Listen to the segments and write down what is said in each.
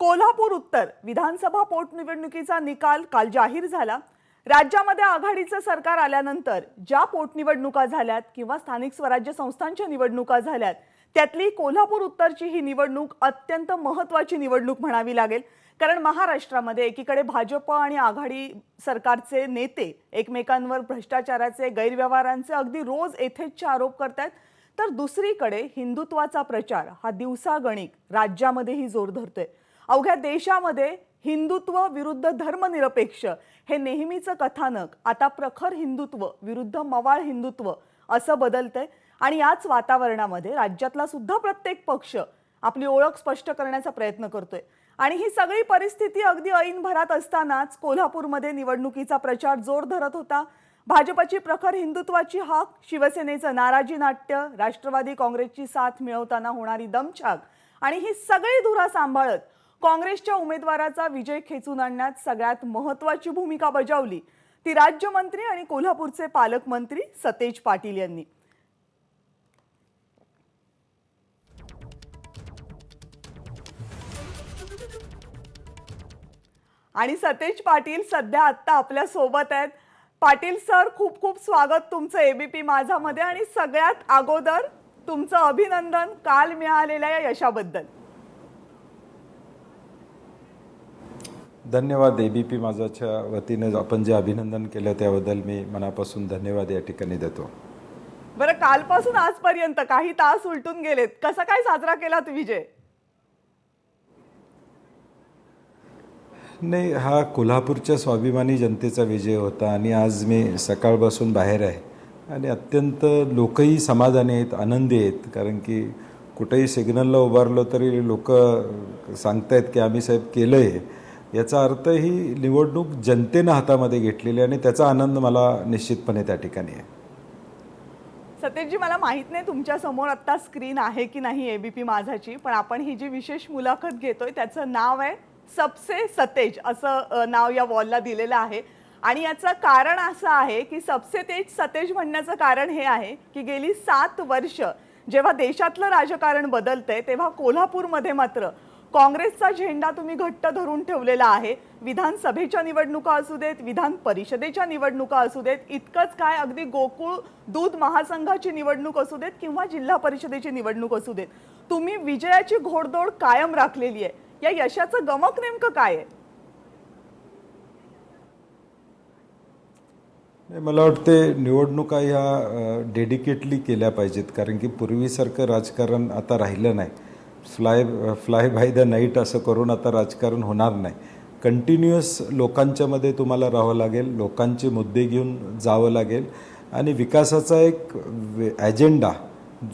कोल्हापूर उत्तर विधानसभा पोटनिवडणुकीचा निकाल काल जाहीर झाला. राज्यामध्ये आघाडीचं सरकार आल्यानंतर ज्या पोटनिवडणुका झाल्यात किंवा स्थानिक स्वराज्य संस्थांच्या निवडणुका झाल्यात त्यातली कोल्हापूर उत्तरची ही निवडणूक अत्यंत महत्वाची निवडणूक म्हणावी लागेल. कारण महाराष्ट्रामध्ये एकीकडे भाजप आणि आघाडी सरकारचे नेते एकमेकांवर भ्रष्टाचाराचे गैरव्यवहारांचे अगदी रोज येथेच आरोप करतायत. तर दुसरीकडे हिंदुत्वाचा प्रचार हा दिवसागणिक राज्यामध्येही जोर धरतोय. अवघ्या देशामध्ये हिंदुत्व विरुद्ध धर्मनिरपेक्ष हे नेहमीचं कथानक. आता प्रखर हिंदुत्व विरुद्ध मवाळ हिंदुत्व असं बदलतंय. आणि याच वातावरणामध्ये राज्यातला सुद्धा प्रत्येक पक्ष आपली ओळख स्पष्ट करण्याचा प्रयत्न करतोय. आणि ही सगळी परिस्थिती अगदी ऐन भरात असतानाच कोल्हापूरमध्ये निवडणुकीचा प्रचार जोर धरत होता. भाजपची प्रखर हिंदुत्वाची हाक शिवसेनेचं नाराजी नाट्य राष्ट्रवादी काँग्रेसची साथ मिळवताना होणारी दमछाक आणि ही सगळी धुरा सांभाळत काँग्रेसच्या उमेदवाराचा विजय खेचून आणण्यात सगळ्यात महत्वाची भूमिका बजावली. ती राज्यमंत्री आणि कोल्हापूरचे पालकमंत्री सतेज पाटील यांनी. आणि सतेज पाटील सध्या आत्ता आपल्यासोबत आहेत. पाटील सर खूप खूप स्वागत तुमचं एबीपी माझामध्ये आणि सगळ्यात अगोदर तुमचं अभिनंदन काल मिळालेल्या या यशाबद्दल. धन्यवाद ए बी पी माझाच्या वतीने. आपण जे अभिनंदन केलं त्याबद्दल मी मनापासून धन्यवाद या ठिकाणी देतो. बरं कालपासून आजपर्यंत काही तास उलटून गेलेत. कसा काय साजरा केलात विजय नाही हा कोल्हापूरच्या स्वाभिमानी जनतेचा विजय होता आणि आज मी सकाळपासून बाहेर आहे. आणि अत्यंत लोकही समाधानी आहेत आनंदी आहेत. कारण की कुठेही सिग्नलला उभारलो तरी लोक सांगतायत की आम्ही साहेब केलं आहे याचा अर्थ ही निवडणूक जनतेनं हातामध्ये घेतलेली आहे आणि त्याचा आनंद मला निश्चितपणे त्या ठिकाणी आहे. सतेजजी मला माहीत नाही तुमच्यासमोर आत्ता स्क्रीन आहे की नाही एबीपी माझाची पण आपण ही जी विशेष मुलाखत घेतोय त्याचं नाव आहे सबसे सतेज असं नाव या वॉलला दिलेलं आहे. आणि याचं कारण असं आहे की सबसे तेज सतेज म्हणण्याचं कारण हे आहे की गेली सात वर्ष जेव्हा देशातलं राजकारण बदलतंय तेव्हा कोल्हापूरमध्ये मात्र काँग्रेसचा झेंडा तुम्ही घट्ट धरून ठेवलेला आहे. विधानसभेच्या निवडणुका असू देत विधान परिषदेच्या निवडणुका असू देत इतकंच काय अगदी गोकुळ दूध महासंघाची निवडणूक असू देत किंवा जिल्हा परिषदेची निवडणूक असू देत. तुम्ही विजयाची घोडदौड कायम राखलेली आहे. या यशाचं गमक नेमकं काय आहे? मला वाटते निवडणुका ह्या डेडिकेटली केल्या पाहिजेत. कारण की पूर्वीसारखं राजकारण आता राहिलं नाही. Fly fly by the night असं करून आता राजकारण होणार नाही. कंटिन्युअस लोकांच्यामध्ये तुम्हाला राहावं लागेल लोकांचे मुद्दे घेऊन जावं लागेल आणि विकासाचा एक ॲजेंडा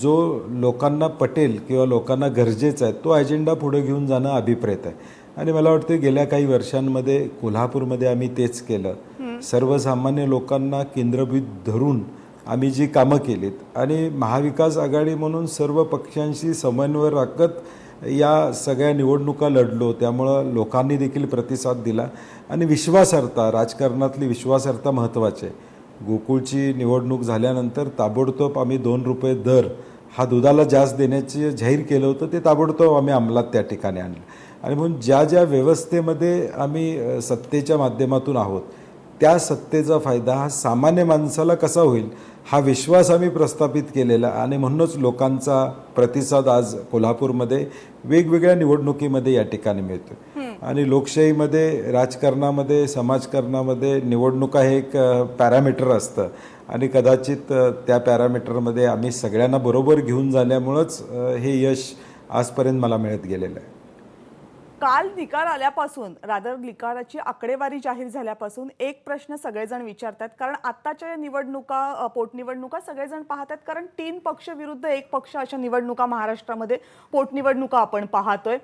जो लोकांना पटेल किंवा लोकांना गरजेचा आहे तो अजेंडा पुढे घेऊन जाणं अभिप्रेत आहे. आणि मला वाटतं गेल्या काही वर्षांमध्ये कोल्हापूरमध्ये आम्ही तेच केलं. सर्वसामान्य लोकांना केंद्रभूत धरून आम्ही जी कामं केलीत. आणि महाविकास आघाडी म्हणून सर्व पक्षांशी समन्वय राखत या सगळ्या निवडणुका लढलो. त्यामुळं लोकांनी देखील प्रतिसाद दिला. आणि विश्वासार्हता राजकारणातली विश्वासार्हता महत्त्वाची आहे. गोकुळची निवडणूक झाल्यानंतर ताबडतोब आम्ही दोन रुपये दर हा दुधाला जास्त देण्याचे जाहीर केलं होतं ते ताबडतोब आम्ही अंमलात त्या ठिकाणी आणलं. आणि म्हणून ज्या ज्या व्यवस्थेमध्ये आम्ही सत्तेच्या माध्यमातून आहोत त्या सत्तेचा फायदा हा सामान्य माणसाला कसा होईल हा विश्वास आम्ही प्रस्थापित केलेला आणि म्हणूनच लोकांचा प्रतिसाद आज कोल्हापूरमध्ये वेगवेगळ्या निवडणुकीमध्ये या ठिकाणी मिळतो आणि लोकशाहीमध्ये राजकारणामध्ये समाजकारणामध्ये निवडणुका हे एक पॅरामीटर असतं. आणि कदाचित त्या पॅरामीटरमध्ये आम्ही सगळ्यांना बरोबर घेऊन झाल्यामुळंच हे यश आजपर्यंत मला मिळत गेलेलं आहे. काल निकाल आल्यापासून रादर निकालाची आकडेवारी जाहीर झाल्यापासून एक प्रश्न सगळेजण विचारतात. कारण आत्ताच्या या निवडणुका पोटनिवडणुका सगळेजण पाहतात. कारण तीन पक्ष विरुद्ध एक पक्ष अशा निवडणुका महाराष्ट्रामध्ये पोटनिवडणुका आपण पाहतोय.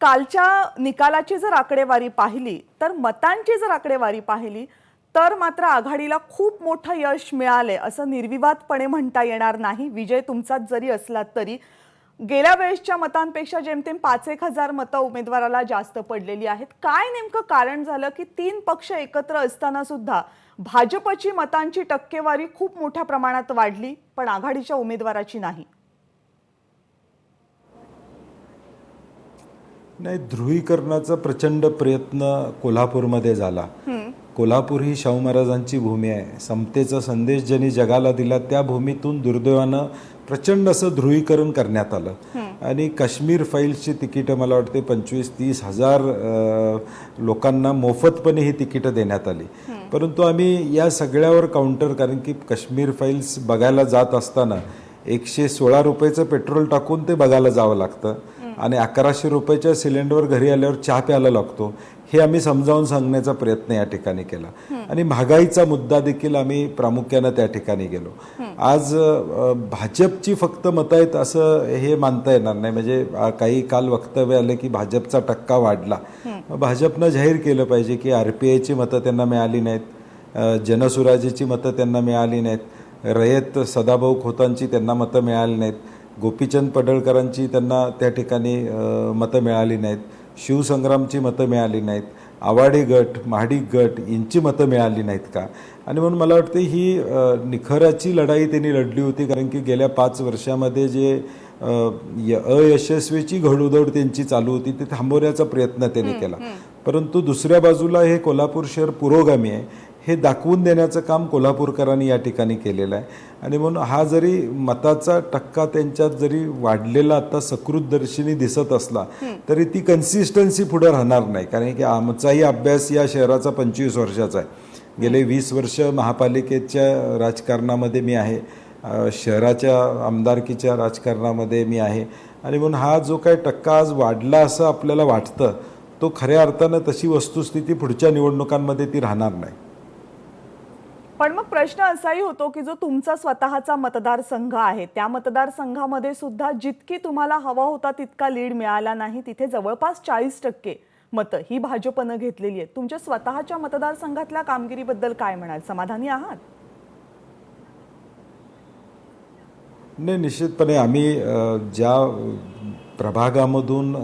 कालच्या निकालाची जर आकडेवारी पाहिली तर मतांची जर आकडेवारी पाहिली तर मात्र आघाडीला खूप मोठं यश मिळालंय असं निर्विवादपणे म्हणता येणार नाही. विजय तुमचाच जरी असला तरी गेल्या वेळेसच्या मतांपेक्षा जेमतेम पाच एक हजार मतं उमेदवाराला जास्त पडलेली आहेत. काय नेमकं कारण झालं की तीन पक्ष एकत्र असताना सुद्धा भाजपची मतांची टक्केवारी खूप मोठ्या प्रमाणात वाढली पण आघाडीच्या उमेदवाराची नाही? नाही ध्रुवीकरणाचा प्रचंड प्रयत्न कोल्हापूरमध्ये झाला. कोल्हापूर ही शाहू महाराजांची भूमी आहे. समतेचा संदेश ज्यांनी जगाला दिला त्या भूमीतून दुर्दैवानं प्रचंड असं ध्रुवीकरण करण्यात आलं. आणि काश्मीर फाईल्सची तिकीटं मला वाटते पंचवीस तीस हजार लोकांना मोफतपणे ही तिकीटं देण्यात आली. परंतु आम्ही या सगळ्यावर काउंटर कारण की काश्मीर फाईल्स बघायला जात असताना एकशे सोळा रुपयाचं पेट्रोल टाकून ते बघायला जावं लागतं. आणि अकराशे रुपयाच्या सिलेंडरवर घरी आल्यावर चहा प्यायला लागतो. हे आम्ही समजावून सांगण्याचा प्रयत्न या ठिकाणी केला. आणि महागाईचा मुद्दा देखील आम्ही प्रामुख्यानं त्या ठिकाणी गेलो. आज भाजपची फक्त मतं आहेत असं हे मानता येणार नाही. म्हणजे काही काल वक्तव्य आलं की भाजपचा टक्का वाढला. भाजपनं जाहीर केलं पाहिजे की आर पी आयची मतं त्यांना मिळाली नाहीत. अ, जनसुराजीची मतं त्यांना मिळाली नाहीत. रयत सदाभाऊ खोतांची त्यांना मतं मिळाली नाहीत. गोपीचंद पडळकरांची त्यांना त्या ठिकाणी मतं मिळाली नाहीत. शिवसंग्रामची मतं मिळाली नाहीत. आवाडे गट महाडिक गट यांची मतं मिळाली नाहीत का? आणि म्हणून मला वाटतं ही निखराची लढाई त्यांनी लढली होती कारण की गेल्या पाच वर्षामध्ये जे अयशस्वीची घडोदड त्यांची चालू होती ते थांबवण्याचा प्रयत्न त्यांनी केला. परंतु दुसऱ्या बाजूला हे कोल्हापूर शहर पुरोगामी आहे. हे दाखवून देण्याचं काम कोल्हापूरकरांनी या ठिकाणी केलेलं आहे. आणि म्हणून हा जरी मताचा टक्का त्यांच्यात जरी वाढलेला आता सकृतदर्शिनी दिसत असला तरी ती कन्सिस्टन्सी पुढे राहणार नाही. कारण की आमचाही अभ्यास या शहराचा पंचवीस वर्षाचा आहे. गेले वीस वर्ष महापालिकेच्या राजकारणामध्ये मी आहे. शहराच्या आमदारकीच्या राजकारणामध्ये मी आहे. आणि म्हणून हा जो काही टक्का आज वाढला असं आपल्याला वाटतं तो खऱ्या अर्थानं तशी वस्तुस्थिती पुढच्या निवडणुकांमध्ये ती राहणार नाही. पण मग प्रश्न असाही होतो की जो तुमचा स्वतःचा मतदारसंघ आहे त्या मतदारसंघामध्ये सुद्धा जितकी तुम्हाला हवा होता तितका लीड मिळाला नाही. तिथे जवळपास चाळीस टक्के मतं ही भाजपनं घेतलेली आहेत. तुमच्या स्वतःच्या मतदारसंघातल्या कामगिरीबद्दल काय म्हणाल? समाधानी आहात? नाही निश्चितपणे आम्ही ज्या प्रभागामधून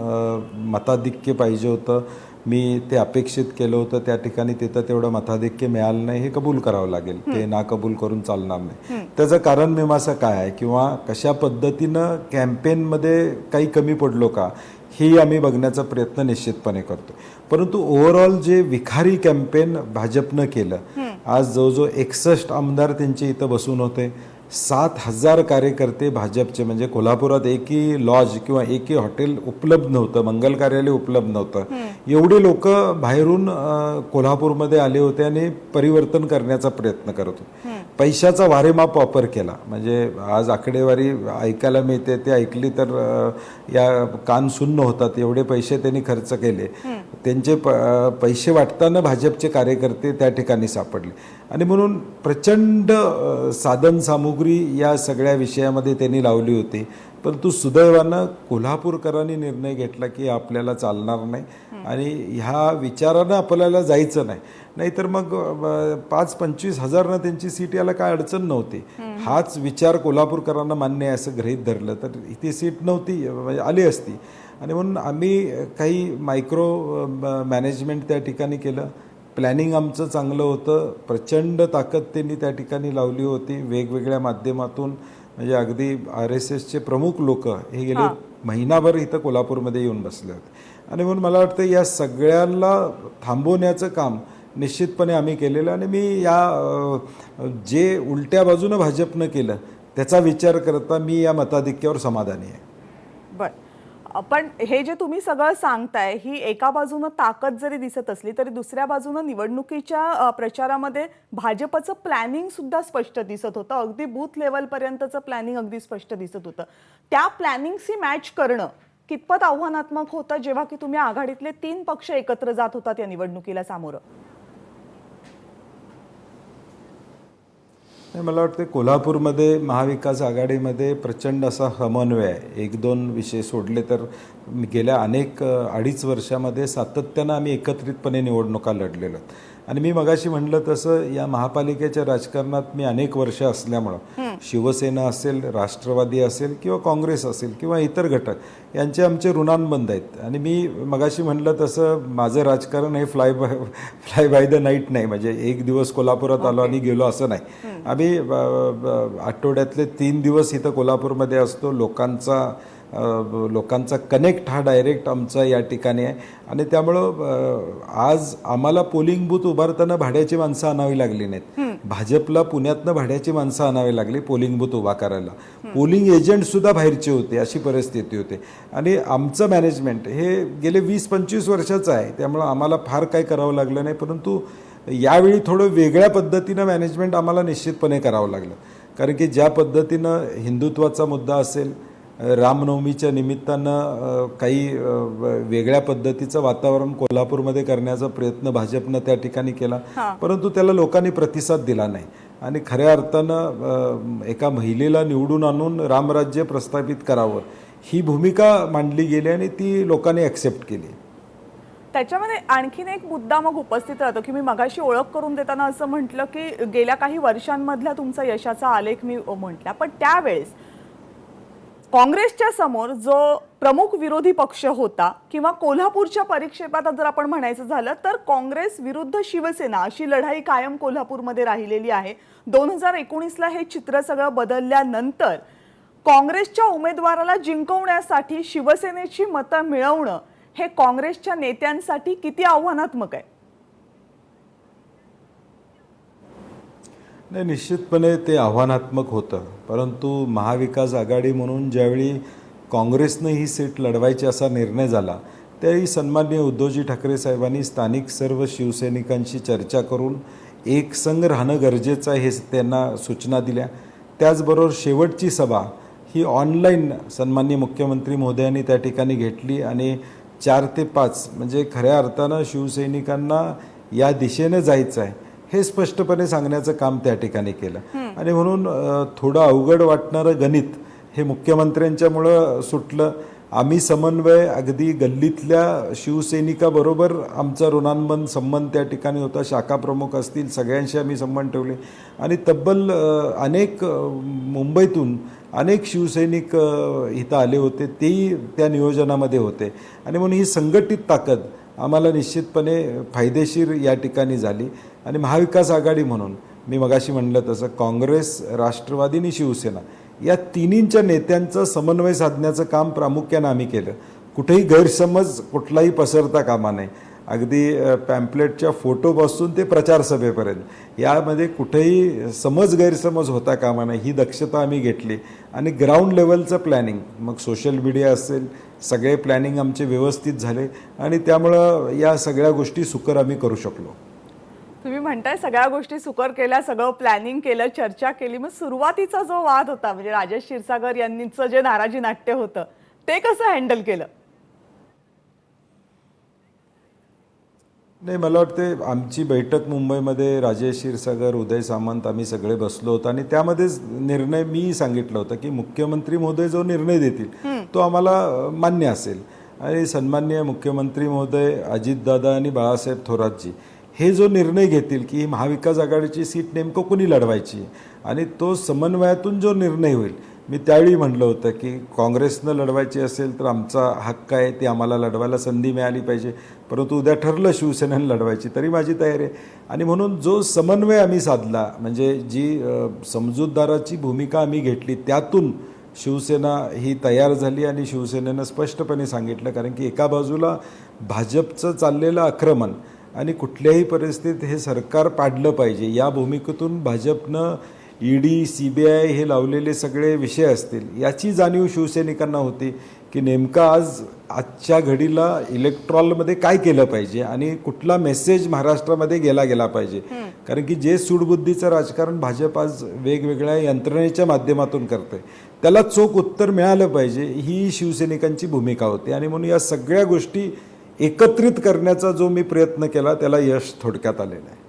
मताधिक्य पाहिजे होतं मी ते अपेक्षित केलं होतं त्या ठिकाणी तिथं तेवढं मताधिक्य मिळालं नाही हे कबूल करावं लागेल. ते ना कबूल करून चालणार नाही. त्याचं कारण मीमांसा काय आहे? किंवा कशा पद्धतीनं कॅम्पेनमध्ये काही कमी पडलो का? ही आम्ही बघण्याचा प्रयत्न निश्चितपणे करतो. परंतु ओव्हरऑल जे विखारी कॅम्पेन भाजपनं केलं आज जवळजवळ एकसष्ट आमदार त्यांचे इथं बसून होते. सात हजार कार्यकर्ते भाजपचे म्हणजे कोल्हापुरात एकही लॉज किंवा एकही हॉटेल उपलब्ध नव्हतं मंगल कार्यालय उपलब्ध नव्हतं. एवढे लोक बाहेरून कोल्हापूरमध्ये आले होते आणि परिवर्तन करण्याचा प्रयत्न करत होते. पैशाचा वारेमाप वापर केला. म्हणजे आज आकडेवारी ऐकायला मिळते ते ऐकली तर या कान सुन्न होतात. एवढे पैसे त्यांनी खर्च केले. त्यांचे प पैसे वाटताना भाजपचे कार्यकर्ते त्या ठिकाणी सापडले. आणि म्हणून प्रचंड अ, साधन सामुग्री या सगळ्या विषयामध्ये त्यांनी लावली होती. परंतु सुदैवानं कोल्हापूरकरांनी निर्णय घेतला की आपल्याला चालणार नाही. आणि ह्या विचारानं आपल्याला जायचं नाही. नाहीतर मग पाच पंचवीस हजारनं त्यांची सीट याला काय अडचण नव्हती. हाच विचार कोल्हापूरकरांना मान्य आहे असं गृहीत धरलं. तर ती सीट नव्हती म्हणजे आली असती. आणि म्हणून आम्ही काही मायक्रो मॅनेजमेंट त्या ठिकाणी केलं. प्लॅनिंग आमचं चांगलं होतं. प्रचंड ताकद त्यांनी त्या ठिकाणी लावली होती. वेगवेगळ्या माध्यमातून म्हणजे अगदी आर एस एसचे प्रमुख लोक हे गेले महिनाभर इथं कोल्हापूरमध्ये येऊन बसले होते. आणि म्हणून मला वाटतं या सगळ्यांना थांबवण्याचं काम निश्चितपणे आम्ही केलेलं आणि मी या जे उलट्या बाजूनं भाजपनं केलं त्याचा विचार करता मी या मताधिक्यावर समाधानी आहे. बर. पण हे जे तुम्ही सगळं सांगताय ही एका बाजूनं ताकद जरी दिसत असली तरी दुसऱ्या बाजूनं निवडणुकीच्या प्रचारामध्ये भाजपचं प्लॅनिंग सुद्धा स्पष्ट दिसत होतं. अगदी बूथ लेवलपर्यंतचं प्लॅनिंग अगदी स्पष्ट दिसत होतं. त्या प्लॅनिंगशी मॅच करणं कितपत आव्हानात्मक होतं जेव्हा की तुम्ही आघाडीतले तीन पक्ष एकत्र जात होतात या निवडणुकीला सामोरं? नाही मला वाटतं कोल्हापूरमध्ये महाविकास आघाडीमध्ये प्रचंड असा समन्वय आहे. एक दोन विषय सोडले तर गेल्या अनेक अडीच वर्षामध्ये सातत्यानं आम्ही एकत्रितपणे निवडणुका लढलेलो आणि मी मगाशी म्हणलं तसं या महापालिकेच्या राजकारणात मी अनेक वर्ष असल्यामुळं शिवसेना असेल राष्ट्रवादी असेल किंवा काँग्रेस असेल किंवा इतर घटक यांचे आमचे ऋणानुबंध आहेत. आणि मी मगाशी म्हणलं तसं माझं राजकारण हे fly by fly by the night नाही. म्हणजे एक दिवस कोल्हापुरात आलो आणि गेलो असं नाही. आम्ही आठवड्यातले तीन दिवस इथं कोल्हापूरमध्ये असतो. लोकांचा लोकांचा कनेक्ट हा डायरेक्ट आमचा या ठिकाणी आहे. आणि त्यामुळं आज आम्हाला पोलिंग बूथ उभारताना भाड्याची माणसं आणावी लागली नाहीत. भाजपला पुण्यातनं भाड्याची माणसं आणावी लागली पोलिंग बूथ उभा करायला. पोलिंग एजंट सुद्धा बाहेरचे होते अशी परिस्थिती होती. आणि आमचं मॅनेजमेंट हे गेले वीस पंचवीस वर्षाचं आहे. त्यामुळं आम्हाला फार काही करावं लागलं नाही. परंतु यावेळी थोडं वेगळ्या पद्धतीनं मॅनेजमेंट आम्हाला निश्चितपणे करावं लागलं. कारण की ज्या पद्धतीनं हिंदुत्वाचा मुद्दा असेल रामनवमीच्या निमित्तानं काही वेगळ्या पद्धतीचं वातावरण कोल्हापूरमध्ये करण्याचा प्रयत्न भाजपनं त्या ठिकाणी केला. परंतु त्याला लोकांनी प्रतिसाद दिला नाही. आणि खऱ्या अर्थानं एका महिलेला निवडून आणून रामराज्य प्रस्थापित करावं ही भूमिका मांडली गेली आणि ती लोकांनी ॲक्सेप्ट केली. त्याच्यामध्ये आणखीन एक मुद्दा मग उपस्थित राहतो की मी मगाशी ओळख करून देताना असं म्हटलं की गेल्या काही वर्षांमधला तुमचा यशाचा आलेख मी म्हटला. पण त्यावेळेस काँग्रेसच्या समोर जो प्रमुख विरोधी पक्ष होता किंवा कोल्हापूरच्या परिक्षेपात जर आपण म्हणायचं झालं तर काँग्रेस विरुद्ध शिवसेना अशी लढाई कायम कोल्हापूरमध्ये राहिलेली आहे. दोन हजार एकोणीसला हे चित्र सगळं बदलल्यानंतर काँग्रेसच्या उमेदवाराला जिंकवण्यासाठी शिवसेनेची मतं मिळवणं हे काँग्रेसच्या नेत्यांसाठी किती आव्हानात्मक आहे? नाही निश्चितपणे ते आव्हानात्मक होतं. परंतु महाविकास आघाडी म्हणून ज्यावेळी काँग्रेसनं ही सीट लढवायची असा निर्णय झाला त्यावेळी सन्माननीय उद्धवजी ठाकरे साहेबांनी स्थानिक सर्व शिवसैनिकांशी चर्चा करून एक संघ राहणं गरजेचं आहे हे त्यांना सूचना दिल्या. त्याचबरोबर शेवटची सभा ही ऑनलाईन सन्माननीय मुख्यमंत्री महोदयांनी त्या ठिकाणी घेतली आणि चार ते पाच म्हणजे खऱ्या अर्थानं शिवसैनिकांना या दिशेने जायचं आहे. हे स्पष्टपणे सांगण्याचं काम त्या ठिकाणी केलं. आणि म्हणून थोडं अवघड वाटणारं गणित हे मुख्यमंत्र्यांच्यामुळं सुटलं. आम्ही समन्वय अगदी गल्लीतल्या शिवसैनिकाबरोबर आमचा ऋणानुबंध संबंध त्या ठिकाणी होता. शाखा प्रमुख असतील सगळ्यांशी आम्ही संबंध ठेवले. आणि तब्बल अनेक मुंबईतून अनेक शिवसैनिक इथं आले होते. तेही त्या नियोजनामध्ये होते. आणि म्हणून ही संघटित ताकद आम्हाला निश्चितपणे फायदेशीर या ठिकाणी झाली. आणि महाविकास आघाडी म्हणून. मी मगाशी म्हणलं तसं काँग्रेस राष्ट्रवादी आणि शिवसेना या तिन्हींच्या नेत्यांचं समन्वय साधण्याचं काम प्रामुख्यानं आम्ही केलं. कुठेही गैरसमज कुठलाही पसरता कामा नये. अगदी पॅम्पलेटच्या फोटोपासून ते प्रचार सभेपर्यंत. यामध्ये कुठेही समज गैरसमज होता कामा नाही ही दक्षता आम्ही घेतली. आणि ग्राउंड लेवलचं प्लॅनिंग मग सोशल मीडिया असेल सगळे प्लॅनिंग आमचे व्यवस्थित झाले. आणि त्यामुळं या सगळ्या गोष्टी सुकर आम्ही करू शकलो. म्हणताय सगळ्या गोष्टी सुकर केल्या सगळं प्लॅनिंग केलं चर्चा केली. मग सुरुवातीचा जो वाद होता म्हणजे राजेश क्षीरसागर यांनीचं जे नाराजी नाट्य होतं ते कसं हँडल केलं? नाही मला वाटते आमची बैठक मुंबईमध्ये राजेश क्षीरसागर उदय सामंत आम्ही सगळे बसलो होतो. आणि त्यामध्येच निर्णय मी सांगितलं होतं की मुख्यमंत्री महोदय जो निर्णय देतील तो आम्हाला मान्य असेल. आणि सन्माननीय मुख्यमंत्री महोदय अजितदादा आणि बाळासाहेब थोरातजी. हे जो निर्णय घेतील की महाविकास आघाडीची सीट नेमकं कोणी लढवायची आणि तो समन्वयातून जो निर्णय होईल मी त्यावेळी म्हणलं होतं की काँग्रेसनं लढवायची असेल तर आमचा हक्क आहे ती आम्हाला लढवायला संधी मिळाली पाहिजे. परंतु उद्या ठरलं शिवसेनेनं लढवायची तरी माझी तयारी आहे. आणि म्हणून जो समन्वय आम्ही साधला म्हणजे जी समजूतदाराची भूमिका आम्ही घेतली त्यातून शिवसेना ही तयार झाली आणि शिवसेनेनं स्पष्टपणे सांगितलं कारण की एका बाजूला भाजपचं चाललेलं आक्रमण आणि कुठल्याही परिस्थितीत हे सरकार पाडलं पाहिजे. या भूमिकेतून भाजपनं ईडी सी बी आय हे लावलेले सगळे विषय असतील याची जाणीव शिवसैनिकांना होती की नेमकं आज आजच्या घडीला इलेक्ट्रॉलमध्ये काय केलं पाहिजे आणि कुठला मेसेज महाराष्ट्रामध्ये गेला गेला पाहिजे. कारण की जे सूडबुद्धीचं राजकारण भाजप आज वेगवेगळ्या यंत्रणेच्या माध्यमातून करते त्याला चोख उत्तर मिळालं पाहिजे ही शिवसैनिकांची भूमिका होती. आणि म्हणून या सगळ्या गोष्टी एकत्रित करण्याचा जो मी प्रयत्न केला त्याला यश थोडक्यात आलेलं आहे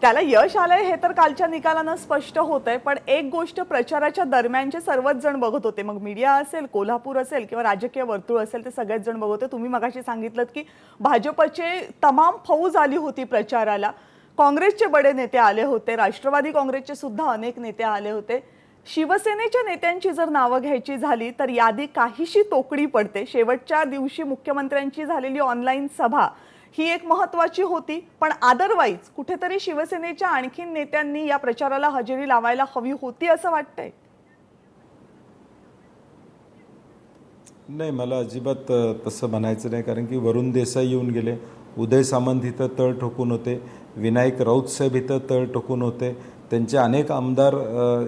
त्याला यश आलंय हे तर कालच्या निकालानं स्पष्ट होत आहे पण एक गोष्ट प्रचाराच्या दरम्यानचे सर्वच जण बघत होते. मग मीडिया असेल कोल्हापूर असेल किंवा राजकीय वर्तुळ असेल ते सगळेच जण बघत होते. तुम्ही मगाशी सांगितलं की भाजपचे तमाम फौज आली होती प्रचाराला. काँग्रेसचे बडे नेते आले होते. राष्ट्रवादी काँग्रेसचे सुद्धा अनेक नेते आले होते. शिवसेनेच्या नेत्यांची जर नावं घ्यायची झाली तर यादी काहीशी तोकडी पडते. शेवटच्या दिवशी मुख्यमंत्र्यांची झालेली ऑनलाईन सभा ही एक महत्वाची होती. पण अदरवाईज कुठेतरी शिवसेनेच्या आणखीन नेत्यांनी या प्रचाराला हजेरी लावायला हवी होती असं वाटतंय. नाही मला अजिबात तसं म्हणायचं नाही. कारण की वरुण देसाई येऊन गेले. उदय सामंत इथं तळ ठोकून होते. विनायक राऊत साहेब इथं तळ ठोकून होते. त्यांचे अनेक आमदार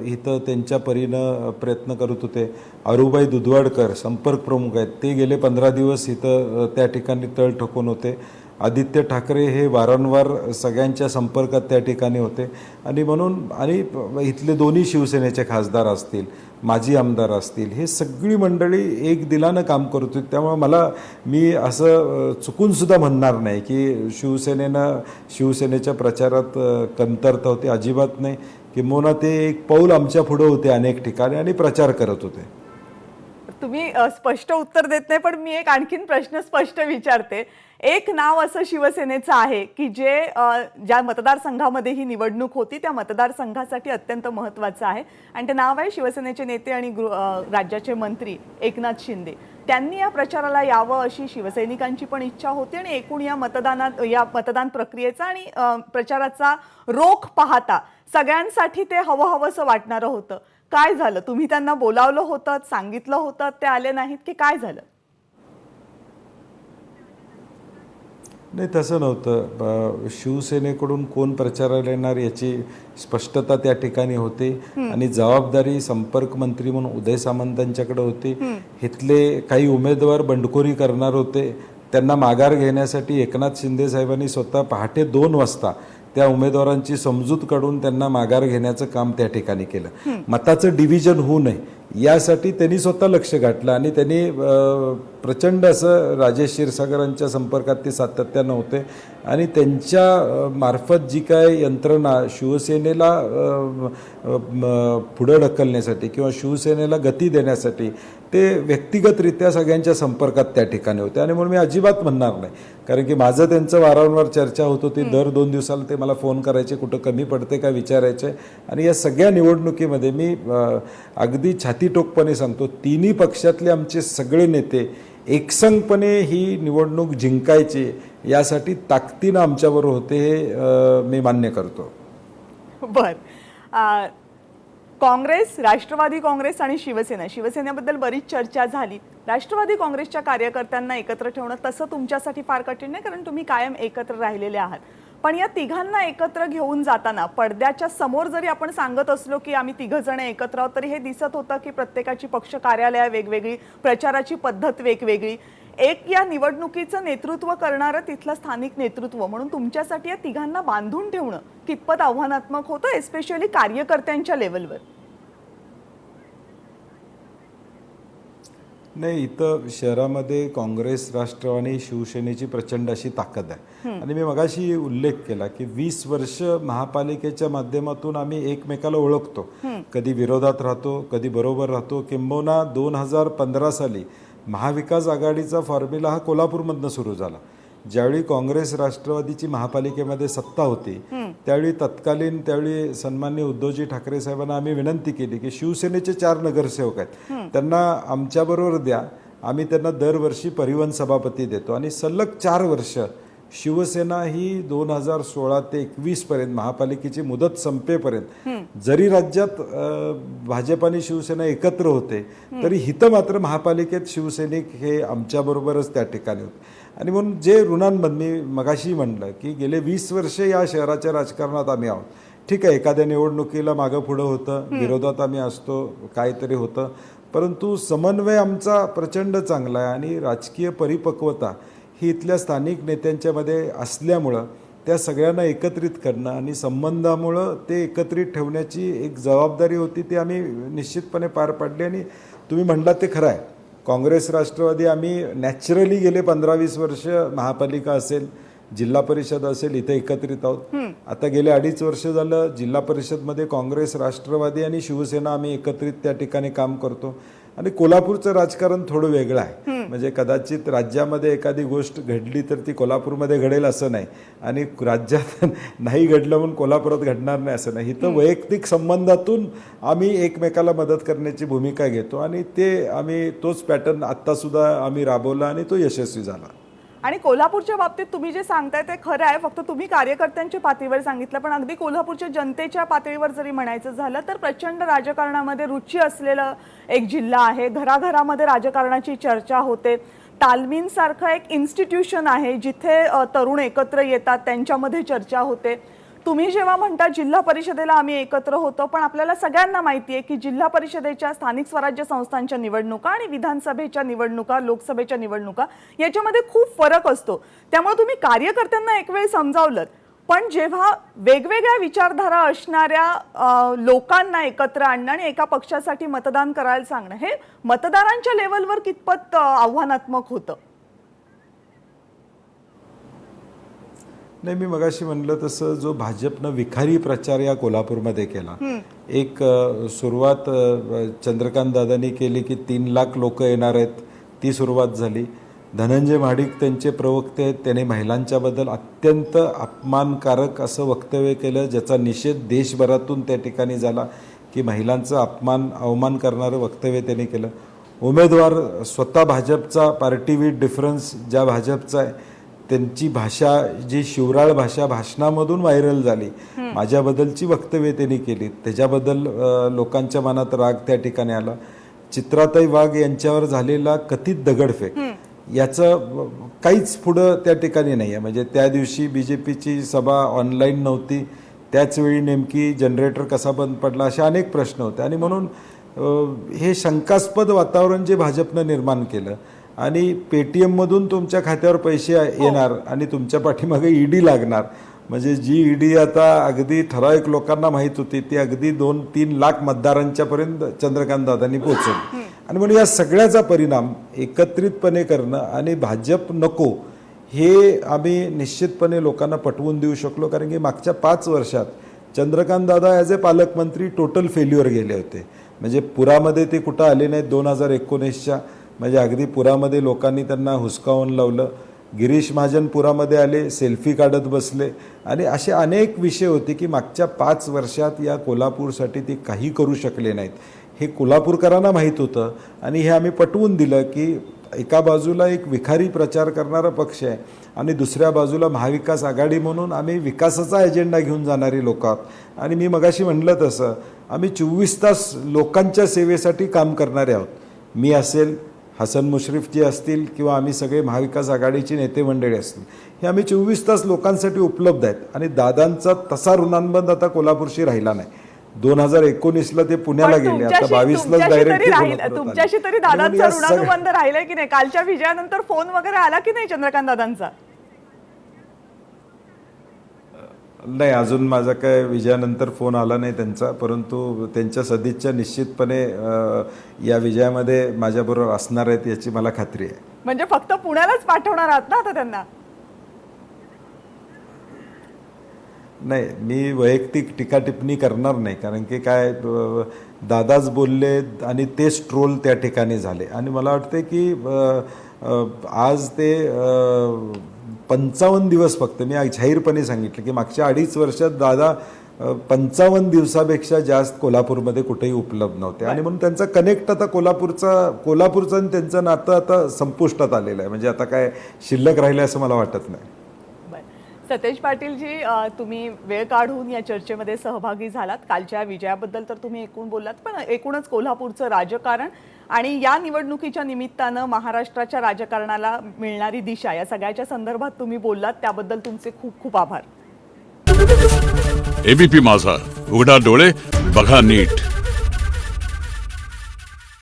इथं त्यांच्या परीनं प्रयत्न करत होते. अरुबाई दुधवाडकर संपर्क प्रमुख आहेत. ते गेले पंधरा दिवस इथं त्या ठिकाणी तळ ठोकून होते. आदित्य ठाकरे हे वारंवार सगळ्यांच्या संपर्कात त्या ठिकाणी होते. आणि म्हणून आणि इथले दोन्ही शिवसेनेचे खासदार असतील माजी आमदार असतील हे सगळी मंडळी एक दिलानं काम करत होती. त्यामुळे मला मी असं चुकूनसुद्धा म्हणणार नाही की शिवसेनेनं शिवसेनेच्या प्रचारात कमतरता होती. अजिबात नाही. किंबहुना ते एक पाऊल आमच्या पुढं होते अनेक ठिकाणी आणि प्रचार करत होते. तुम्ही स्पष्ट उत्तर देत नाही पण मी एक आणखीन प्रश्न स्पष्ट विचारते. एक नाव असं शिवसेनेचं आहे की जे ज्या मतदारसंघामध्ये ही निवडणूक होती त्या मतदारसंघासाठी अत्यंत महत्त्वाचं आहे. आणि ते नाव आहे शिवसेनेचे नेते आणि गृह राज्याचे मंत्री एकनाथ शिंदे. त्यांनी या प्रचाराला यावं अशी शिवसैनिकांची पण इच्छा होती आणि एकूण या मतदानात या मतदान प्रक्रियेचा आणि प्रचाराचा रोख पाहता सगळ्यांसाठी ते हवं हवंसं वाटणारं होतं. काय झालं? तुम्ही त्यांना बोलावलं होतं सांगितलं होतं ते आले नाहीत की काय झालं? नाही तसं नव्हतं. शिवसेनेकडून कोण प्रचाराला येणार याची स्पष्टता त्या ठिकाणी होती. आणि जबाबदारी संपर्क मंत्री म्हणून उदय सामंतांच्याकडे होती. इथले काही उमेदवार बंडखोरी करणार होते. त्यांना माघार घेण्यासाठी एकनाथ शिंदे साहेबांनी स्वतः पहाटे दोन वाजता त्या उमेदवारांची समजूत काढून त्यांना माघार घेण्याचं काम त्या ठिकाणी केलं. मताचं डिव्हिजन होऊ नये. यासाठी त्यांनी स्वतः लक्ष गाठलं आणि त्यांनी प्रचंड असं राजेश क्षीरसागरांच्या संपर्कात ते सातत्यानं होते. आणि त्यांच्या मार्फत जी काय यंत्रणा शिवसेनेला पुढं ढकलण्यासाठी किंवा शिवसेनेला गती देण्यासाठी ते व्यक्तिगतरित्या सगळ्यांच्या संपर्कात त्या ठिकाणी होते. आणि म्हणून मी अजिबात म्हणणार नाही. कारण की माझं त्यांचं वारंवार चर्चा होत होती. दर दोन दिवसाला ते मला फोन करायचे कुठं कमी पडते का विचारायचे. आणि या सगळ्या निवडणुकीमध्ये मी अगदी छातीटोकपणे सांगतो तिन्ही पक्षातले आमचे सगळे नेते एकसंगपणे ही निवडणूक जिंकायची यासाठी ताकदीनं आमच्याबरोबर होते हे मी मान्य करतो. बर. काँग्रेस राष्ट्रवादी काँग्रेस आणि शिवसेना शिवसेनेबद्दल बरीच चर्चा झाली. राष्ट्रवादी काँग्रेसच्या कार्यकर्त्यांना एकत्र ठेवणं तसं तुमच्यासाठी फार कठीण नाही कारण तुम्ही कायम एकत्र राहिलेले आहात. पण या तिघांना एकत्र घेऊन जाताना पडद्याच्या समोर जरी आपण सांगत असलो की आम्ही तिघ जण एकत्र आहोत तरी हे दिसत होतं की प्रत्येकाची पक्ष कार्यालय वेगवेगळी प्रचाराची पद्धत वेगवेगळी. एक या निवडणुकीचं नेतृत्व करणारं तिथलं स्थानिक नेतृत्व. म्हणून तुमच्यासाठी या तिघांना बांधून ठेवणं कितपत आव्हानात्मक होतं एस्पेशली कार्यकर्त्यांच्या लेवलवर नाही इथं शहरामध्ये काँग्रेस राष्ट्रवादी शिवसेनेची प्रचंड अशी ताकद आहे. आणि मी मगाशी उल्लेख केला की वीस वर्ष महापालिकेच्या माध्यमातून आम्ही एकमेकाला ओळखतो. कधी विरोधात राहतो कधी बरोबर राहतो. किंबहुना दोन हजार पंधरा साली महाविकास आघाडीचा फॉर्म्युला हा कोल्हापूरमधनं सुरू झाला. ज्यावेळी काँग्रेस राष्ट्रवादीची महापालिकेमध्ये सत्ता होती त्यावेळी तत्कालीन त्यावेळी सन्मान्य उद्धवजी ठाकरे साहेबांना आम्ही विनंती केली की शिवसेनेचे चार नगरसेवक आहेत त्यांना आमच्याबरोबर द्या. आम्ही त्यांना दरवर्षी परिवहन सभापती देतो. आणि सलग चार वर्ष शिवसेना ही दोन हजार सोळा ते एकवीस पर्यंत महापालिकेची मुदत संपेपर्यंत जरी राज्यात भाजप आणि शिवसेना एकत्र होते तरी हिथं मात्र महापालिकेत शिवसैनिक हे आमच्याबरोबरच त्या ठिकाणी होते. आणि म्हणून जे ऋणांबंद मी मगाशी म्हणलं की गेले वीस वर्ष या शहराच्या राजकारणात आम्ही आहोत. ठीक आहे एखाद्या निवडणुकीला मागं पुढं होतं विरोधात आम्ही असतो काहीतरी होतं. परंतु समन्वय आमचा प्रचंड चांगला आहे आणि राजकीय परिपक्वता ही इथल्या स्थानिक नेत्यांच्यामध्ये असल्यामुळं त्या सगळ्यांना एकत्रित करणं आणि संबंधामुळं ते एकत्रित ठेवण्याची एक जबाबदारी होती ती आम्ही निश्चितपणे पार पाडली. आणि तुम्ही म्हणलात ते खरं आहे. काँग्रेस राष्ट्रवादी आम्ही नॅचरली गेले पंधरा वीस वर्ष महापालिका असेल जिल्हा परिषद असेल इथे एकत्रित आहोत. आता गेले अडीच वर्ष झालं जिल्हा परिषदमध्ये काँग्रेस राष्ट्रवादी आणि शिवसेना आम्ही एकत्रित त्या ठिकाणी काम करतो. आणि कोल्हापूरचं राजकारण थोडं वेगळं आहे. म्हणजे कदाचित राज्यामध्ये एखादी गोष्ट घडली तर ती कोल्हापूरमध्ये घडेल असं नाही. आणि राज्यात नाही घडलं म्हणून कोल्हापुरात घडणार नाही असं नाही. इथं वैयक्तिक संबंधातून आम्ही एकमेकाला मदत करण्याची भूमिका घेतो आणि ते आम्ही तोच पॅटर्न आत्तासुद्धा आम्ही राबवला आणि तो यशस्वी झाला. आणि कोल्हापूरच्या बाबतीत तुम्ही जे सांगताय ते खरं आहे. फक्त तुम्ही कार्यकर्त्यांच्या पातळीवर सांगितलं. पण अगदी कोल्हापूरच्या जनतेच्या पातळीवर जरी म्हणायचं झालं तर प्रचंड राजकारणामध्ये रुची असलेलं एक जिल्हा आहे. घराघरामध्ये राजकारणाची चर्चा होते. तालमीनसारखं एक इन्स्टिट्यूशन आहे जिथे तरुण एकत्र येतात. त्यांच्यामध्ये चर्चा होते. तुम्ही जेव्हा म्हणता जिल्हा परिषदेला आम्ही एकत्र होतो पण आपल्याला सगळ्यांना माहिती आहे की जिल्हा परिषदेच्या स्थानिक स्वराज्य संस्थांच्या निवडणुका आणि विधानसभेच्या निवडणुका लोकसभेच्या निवडणुका याच्यामध्ये खूप फरक असतो. त्यामुळे तुम्ही कार्यकर्त्यांना एक वेळ समजावलं पण जेव्हा वेगवेगळ्या विचारधारा असणाऱ्या लोकांना एकत्र आणणं आणि एका पक्षासाठी मतदान करायला सांगणं हे मतदारांच्या लेवलवर कितपत आव्हानात्मक होतं? नाही मी मगाशी म्हणलं तसं जो भाजपनं विखारी प्रचार या कोल्हापूरमध्ये केला एक सुरुवात चंद्रकांत दादांनी केली की तीन लाख लोक येणार आहेत ती सुरुवात झाली. धनंजय महाडिक त्यांचे प्रवक्ते आहेत त्यांनी महिलांच्याबद्दल अत्यंत अपमानकारक असं वक्तव्य केलं ज्याचा निषेध देशभरातून त्या ठिकाणी झाला की महिलांचा अपमान अवमान करणारं वक्तव्य त्यांनी केलं. उमेदवार स्वतः भाजपचा पार्टी विथ डिफरन्स ज्या भाजपचा आहे त्यांची भाषा जी शिवराळ भाषा भाषणामधून व्हायरल झाली माझ्याबद्दलची वक्तव्य त्यांनी केली. त्याच्याबद्दल लोकांच्या मनात राग त्या ठिकाणी आला. चित्राताई वाघ यांच्यावर झालेला कथित दगडफेक याचं काहीच पुढं त्या ठिकाणी नाही आहे म्हणजे त्या दिवशी बी जे पीची सभा ऑनलाईन नव्हती. त्याचवेळी नेमकी जनरेटर कसा बंद पडला असे अनेक प्रश्न होते. आणि म्हणून हे शंकास्पद वातावरण जे भाजपनं निर्माण केलं आणि पेटीएममधून तुमच्या खात्यावर पैसे येणार आणि तुमच्या पाठीमागे ईडी लागणार. म्हणजे जी ईडी आता अगदी ठराविक लोकांना माहीत होती ती अगदी दोन तीन लाख मतदारांच्या पर्यंत चंद्रकांत दादांनी पोहोचवली. आणि म्हणून या सगळ्याचा परिणाम एकत्रितपणे करणं आणि भाजप नको हे आम्ही निश्चितपणे लोकांना पटवून देऊ शकलो. कारण की मागच्या पाच वर्षात चंद्रकांत दादा ॲज ए पालकमंत्री टोटल फेल्युअर गेले होते. म्हणजे पुरामध्ये ते कुठं आले नाहीत दोन हजार एकोणीसच्या. म्हणजे अगदी पुरामध्ये लोकांनी त्यांना हुसकावून लावलं. गिरीश महाजन पुरामध्ये आले सेल्फी काढत बसले. आणि असे अनेक विषय होते की मागच्या पाच वर्षात या कोल्हापूरसाठी ते काही करू शकले नाहीत. हे कोल्हापूरकरांना माहीत होतं आणि हे आम्ही पटवून दिलं की एका बाजूला एक विखारी प्रचार करणारा पक्ष आहे आणि दुसऱ्या बाजूला महाविकास आघाडी म्हणून आम्ही विकासाचा एजेंडा घेऊन जाणारी लोक आहोत. आणि मी मगाशी म्हणलं तसं आम्ही चोवीस तास लोकांच्या सेवेसाठी काम करणारे आहोत. मी असेल हसन मुश्रीफ जे असतील किंवा आम्ही सगळे महाविकास आघाडीची नेते मंडळी असतील हे आम्ही चोवीस तास लोकांसाठी उपलब्ध आहेत आणि दादांचा तसा ऋणांबंद आता कोल्हापूरशी राहिला नाही. दोन हजार एकोणीसला ते पुण्याला पण गेले आता बावीसला डायरेक्ट तुमच्याशी तरी दादांचा ऋणानुबंध राहिलाय की नाही? कालच्या विजयानंतर फोन वगैरे आला की नाही चंद्रकांत दादांचा? नाही अजून माझा काय विजयानंतर फोन आला नाही त्यांचा परंतु त्यांच्या सदिच्छा निश्चितपणे अ, या विजयामध्ये माझ्याबरोबर असणार आहेत याची मला खात्री आहे. म्हणजे फक्त पुण्यालाच पाठवणार आहात ना आता त्यांना? नाही मी वैयक्तिक टीका टिप्पणी करणार नाही कारण की काय अ, दादाच बोलले आणि तेच ट्रोल त्या ठिकाणी झाले. आणि मला वाटते की अ, अ, आज ते पंचावन्न दिवस फक्त. मी जाहीरपणे सांगितलं की मागच्या अडीच वर्षात दादा पंचावन्न दिवसापेक्षा जास्त कोल्हापूरमध्ये कुठेही उपलब्ध नव्हते. आणि म्हणून त्यांचा कनेक्ट आता कोल्हापूरचा कोल्हापूरचं आणि त्यांचं नातं आता संपुष्टात आलेलं आहे. म्हणजे आता काय शिल्लक राहिलं असं मला वाटत नाही. सतेज पाटीलजी तुम्ही वेळ काढून या चर्चेमध्ये सहभागी झालात. कालच्या विजयाबद्दल तर तुम्ही एकूण बोललात पण एकूणच कोल्हापूरचं राजकारण आणि या निवडणुकीच्या निमित्तानं महाराष्ट्राच्या राजकारणाला मिळणारी दिशा या सगळ्याच्या संदर्भात तुम्ही बोललात त्याबद्दल तुमचे खूप खूप आभार. एबीपी माझा. उघडा डोळे बघा नीट.